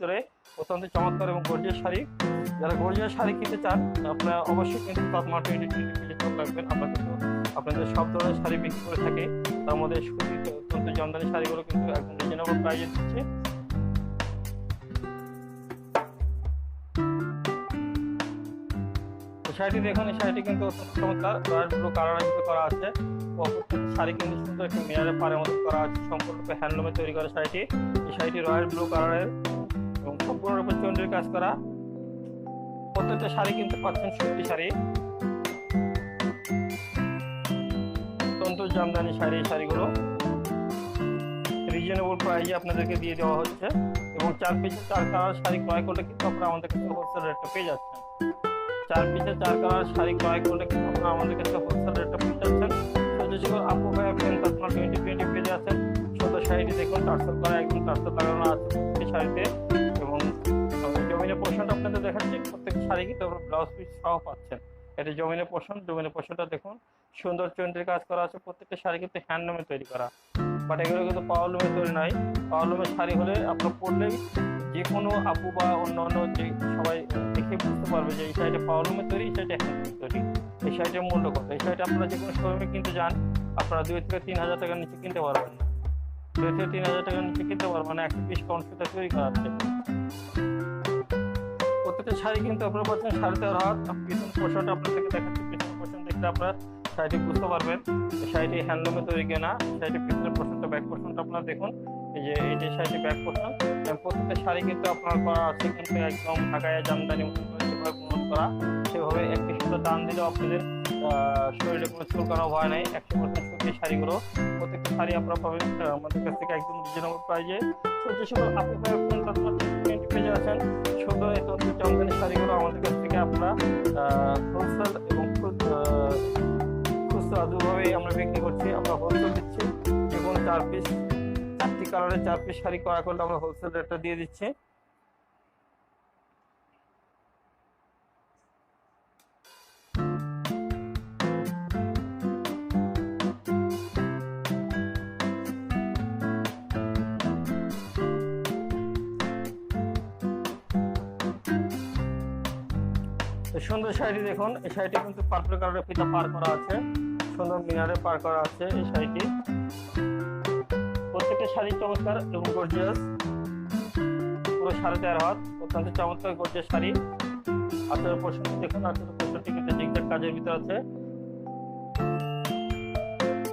ভিতরে অত্যন্ত চমৎকার এবং গর্জিয়াস শাড়ি। যারা গর্জিয়াস শাড়ি কিনতে চান, আপনারা অবশ্যই কিন্তু তৎমা টোয়েন্টি টোয়েন্টি ভিজিট করে রাখবেন। আমরা কিন্তু আপনাদের সব ধরনের শাড়ি বিক্রি করে থাকে। তার মধ্যে অত্যন্ত জামদানি শাড়িগুলো কিন্তু একদম রিজনেবল প্রাইসে দিচ্ছে। শাড়িটি দেখুন, এই শাড়িটি কিন্তু অত্যন্ত চমৎকার। রয়্যাল ব্লু ভিতরে করা আছে। শাড়ি কিন্তু সুন্দর একটি মিনারের পাড়ের মধ্যে করা আছে। সম্পূর্ণরূপে হ্যান্ডলুমে তৈরি করা শাড়িটি। এই শাড়িটি রয়্যাল ব্লু কালারের এবং সম্পূর্ণরূপে চন্দ্রের কাজ করা প্রত্যেকটা শাড়ি কিন্তু পাচ্ছেন সুতি শাড়ি অত্যন্ত জামদানি শাড়ি শাড়িগুলো রিজনেবল প্রাইসে আপনাদেরকে দিয়ে দেওয়া হচ্ছে এবং চার পিসে চার কালার শাড়ি ক্রয় করলে কিন্তু আপনারা আমাদের কাছে হোলসেল রেটটা পেয়ে যাচ্ছেন চার পিসে চার কালার শাড়ি ক্রয় করলে কিন্তু আপনারা আমাদের কাছে হোলসেল রেটটা পেয়ে যাচ্ছেন আপু ভাই আপনি আপনার টোয়েন্টি টোয়েন্টি পেয়ে যাচ্ছেন সুন্দর শাড়িটি দেখুন টার্সেল করা একদম টার্সেল লাগানো আছে শাড়িতে পোর্শনটা আপনাদের দেখাচ্ছি প্রত্যেকটি শাড়ি কিন্তু আপনার ব্লাউজ পিস সহ পাচ্ছেন। এটা জমিনের পোর্শন জমিনের পোর্শনটা দেখুন। সুন্দর চন্দ্রের কাজ করা আছে, প্রত্যেকটা শাড়ি কিন্তু হ্যান্ডলুমে তৈরি করা। বাট এগুলো কিন্তু পাওয়ারলুমে তৈরি নয়। পাওয়ারলুমের শাড়ি হলে আপনার পরলেই যে কোনো আপু বা অন্য অন্য যে সবাই দেখে বুঝতে পারবে যে এই শাড়িটা পাওয়ারলুমে তৈরি, এই শাড়িটা হ্যান্ডলুমে তৈরি। এই শাড়িটার মূল্য কত? এই শাড়িটা আপনারা যে কোনো শোরুমে কিনতে যান, আপনারা দুই থেকে তিন হাজার টাকার নিচে কিনতে পারবেন না। দুই থেকে তিন হাজার টাকার নিচে কিনতে পারবেন না একশো পিস সুতা তৈরি করা আছে। প্রত্যেকটা শাড়ি কিন্তু আপনারা পাচ্ছেন সাড়ে তেরো হাত পিছন পোর্শনটা আপনাদেরকে দেখাচ্ছি পিছন পোর্শন দেখলে আপনারা শাড়িটি বুঝতে পারবেন শাড়িটি হ্যান্ডলুমে তৈরি কেনা শাড়িটি পিছনের পোর্শনটা ব্যাক পোর্শনটা আপনারা দেখুন। যে যে শাড়িটি ব্যাক পোর্শন প্রত্যেকটা শাড়ি কিন্তু আপনার করা আছে, কিন্তু একদম ঢাকায় জামদানি করে যেভাবে প্রমোট করা। সেভাবে একটি সুন্দর দান দিলেও আপনাদের শরীরে কোনো চুল চুলকানো ভয় নাই। একশো পার্সেন্ট সুতি শাড়িগুলো, প্রত্যেকটা শাড়ি আপনারা পাবেন। আমাদের কাছ থেকে একদম রিজনেবল প্রাইজে যে সকল আপনি আছেন। ছোট তথ্য জামদানি শাড়িগুলো আমাদের কাছ থেকে আপনারা হোলসেল এবং খুচরা দুভাবেই আমরা বিক্রি করছি, আমরা হোলসেল দিচ্ছি এবং চার পিস চারটি কালারের চার পিস শাড়ি করা করলে আমরা হোলসেল রেটটা দিয়ে দিচ্ছি। সুন্দর শাড়িটি দেখুন, এই শাড়িটি কিন্তু পার্পল কালারের ফিতা পার করা আছে। সুন্দর মিনারে পার করা আছে এই শাড়িটি। প্রত্যেকটা শাড়ি চমৎকার এবং গর্জিয়াস পুরো সাড়ে তেরো হাত, অত্যন্ত চমৎকার গর্জিয়াস শাড়ি। আচার পোর্শনটি দেখুন, আচার পোর্শনটি কিন্তু জিগজাগ কাজের ভিতর আছে।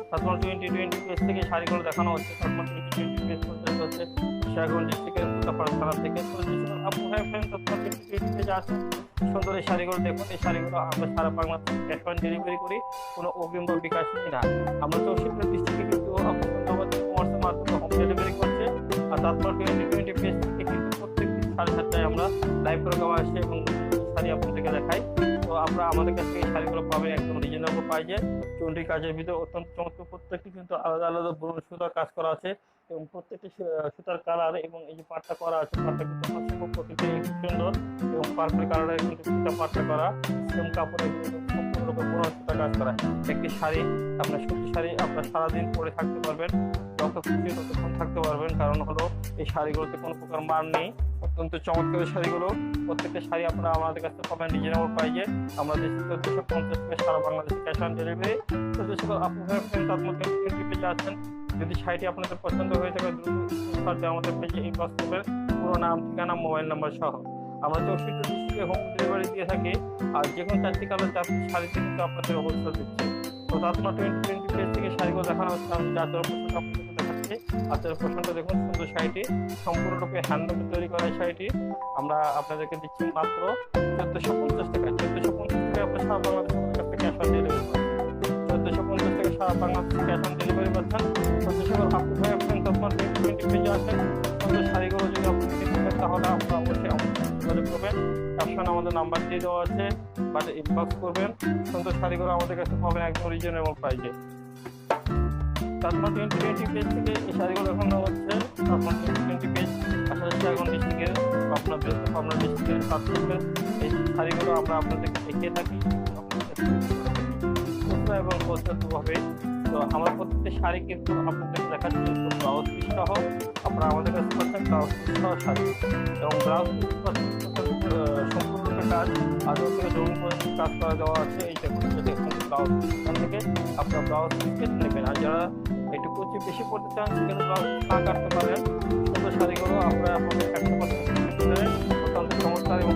সাতমান টোয়েন্টি টোয়েন্টি পেজ থেকে শাড়িগুলো দেখানো হচ্ছে সাতমান টোয়েন্টি টোয়েন্টি পেজ পর্যন্ত হচ্ছে। শেয়ারগঞ্জ ডিস্ট্রিক্টের উত্তরপাড়া থানা থেকে তো আপু ভাই ফ্রেন্ড টোয়েন্টি পেজে আছে, সুন্দর এই শাড়িগুলো দেখুন। এই শাড়িগুলো আমরা সারা বাংলাদেশে ক্যাশ অন ডেলিভারি করি। কোনো অগ্রিম বা বিকাশ নিই না। আমরা চৌষট্টি ডিস্ট্রিক্টে কিন্তু কমার্সের মাধ্যমে হোম ডেলিভারি করছে। আর তারপর টোয়েন্টি টোয়েন্টি পেজ থেকে কিন্তু প্রত্যেক সাড়ে সাতটায় আমরা লাইভ প্রোগ্রাম আসে এবং শাড়ি আপনাদেরকে দেখাই। তো আমরা আমাদের কাছ থেকে এই শাড়িগুলো পাবেন একদম রিজনেবল প্রাইজে চুনরি কাজের ভিতরে অত্যন্ত চমৎকার প্রত্যেকটি কিন্তু আলাদা আলাদা ব্রণ সুতার কাজ করা আছে। এবং প্রত্যেকটি সুতার কালার এবং এই যে পাটটা করা আছে, পাটটা কিন্তু খুব সুন্দর এবং পার্পল কালারের কিন্তু সুতা পাটটা করা। কাপড়ের কিন্তু সম্পূর্ণরূপে পুরো সুতা কাজ করা। একটি শাড়ি, আপনার সুতি শাড়ি আপনার সারাদিন পরে থাকতে পারবেন যত খুশি ততক্ষণ থাকতে পারবেন। কারণ হলো এই শাড়িগুলোতে কোনো প্রকার মান নেই। অত্যন্ত চমৎকার শাড়িগুলো। প্রত্যেকটা শাড়ি আপনারা আমাদের কাছে পাবেন রিজনেবল প্রাইজে আমরা দেশে চোদ্দশো পঞ্চাশ সারা বাংলাদেশে ক্যাশ অন ডেলিভারি তো যে সকল আপু ভাই ফ্রেন্ড তার মধ্যে আছেন যদি শাড়িটি আপনাদের পছন্দ হয়ে থাকে, দ্রুত আমাদের পেজে ইনবক্স করবেন। পুরো নাম, ঠিকানা, মোবাইল নাম্বার সহ। আমরা চৌষট্টি ডিস্ট্রিক্টে হোম ডেলিভারি দিয়ে থাকি, আর যে কোনো চারটি কালার চার পিস শাড়িতে কিন্তু আপনাদের হোলসেল দিচ্ছি। তো তারপর টোয়েন্টি টোয়েন্টি পেজ থেকে শাড়িগুলো দেখানো হচ্ছে, আমি যে আচার পোশাক আপনাদের দেখাচ্ছি। আচার পোশাকটা দেখুন, সুন্দর শাড়িটি, সম্পূর্ণরূপে হ্যান্ডলুমে তৈরি করা শাড়িটি, আমরা আপনাদেরকে দিচ্ছি মাত্র চোদ্দোশো পঞ্চাশ টাকা। চোদ্দোশো পঞ্চাশ টাকা আপনার সারা বাংলাদেশের থেকে ক্যাশ অন ডেলিভারি সারা ক্যাশ অন ডেলিভারি পাচ্ছেন। আসেন সুন্দর শাড়িগুলো যদি কিনতে তাহলে আপনারা অবশ্যই আমাদের যোগাযোগ করবেন আমাদের নাম্বার দিয়ে দেওয়া আছে, বাট ইনবক্স করবেন। সুন্দর শাড়িগুলো আমাদের কাছে পাবেন একদম রিজনেবল প্রাইসে তারপর টোয়েন্টি টোয়েন্টি থেকে এই শাড়িগুলো এখন হচ্ছে। তারপর এখন ডিস্ট্রিক্টের আপনাদের আপনার ডিস্ট্রিক্টের কাজ এই শাড়িগুলো আমরা আপনাদেরকে দেখিয়ে থাকি। আপনাদের এবং পদ্ধতভাবে। তো আমার প্রত্যেকটি শাড়ি কিন্তু আপনাদের দেখার জন্য ব্লাউজ পিস সহ আপনারা আমাদের কাছে পাচ্ছেন ব্লাউজ পিস সহ শাড়ি। এবং ব্লাউজ পিস সম্পূর্ণ কাজ আর থেকে জমি পর্যন্ত কাজ করা দেওয়া আছে, এই দেখুন ব্লাউজ পিসখান থেকে আপনার ব্লাউজ পিস নেবেন। আর যারা একটু কুচি বেশি পড়তে চান, সেখানে ব্লাউজ না কাটতে পারেন। সুন্দর শাড়িগুলো আপনারা আমাদের কাটতে পারবেন অত্যন্ত চমৎকার এবং